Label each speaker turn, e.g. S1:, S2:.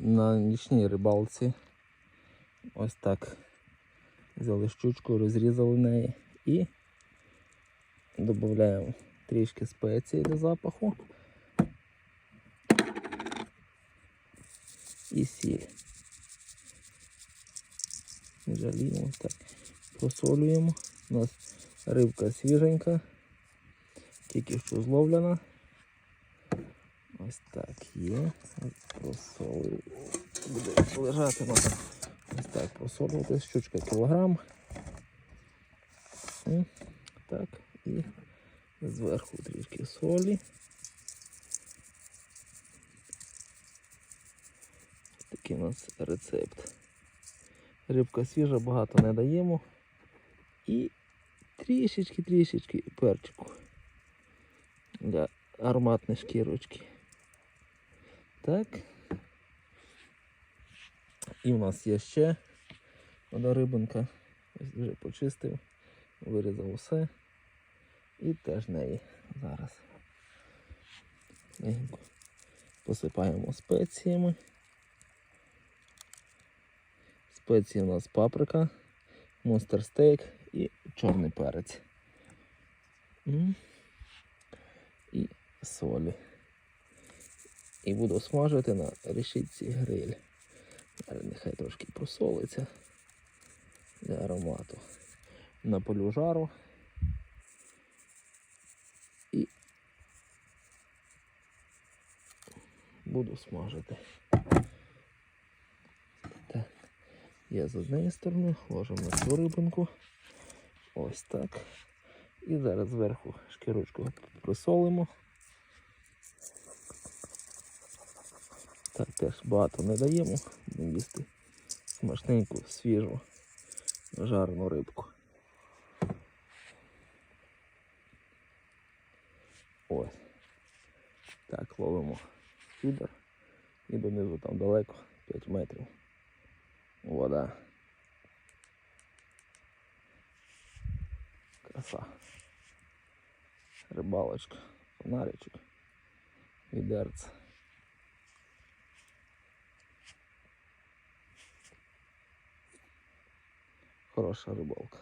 S1: на нічній рибалці. Ось так. Взяли щучку, розрізали неї і додаємо трішки спеції до запаху. І сіль. Жаліємо, так. Посолюємо. У нас рибка свіженька, тільки що зловлена. Ось так є. Просолюємо. Буде лежати на ось так просолювати. Щучка кілограм. Так, і зверху трішки солі. Такий у нас рецепт. Рибка свіжа, багато не даємо. І трішечки-трішечки перчику для ароматної шкірочки. Так. І в нас є ще одна рибинка. Ось вже почистив, вирізав усе. І теж неї зараз. Легенько посипаємо спеціями. Спеції у нас паприка, монстер стейк і чорний перець. І солі. І буду смажити на решітці гриль. Зараз нехай трошки просолиться для аромату. Наполю жару. І буду смажити. Так. Я з однієї сторони ложимо на цю рибинку. Ось так. І зараз зверху шкірочку присолимо. Так, теж багато не даємо, будемо їсти смачненьку, свіжу, жарену рибку. Ось. Так, ловимо фідер. І донизу там далеко, 5 метрів. Вода. Краса. Рибалочка, фонаричок, відерце. Хороша рибалка.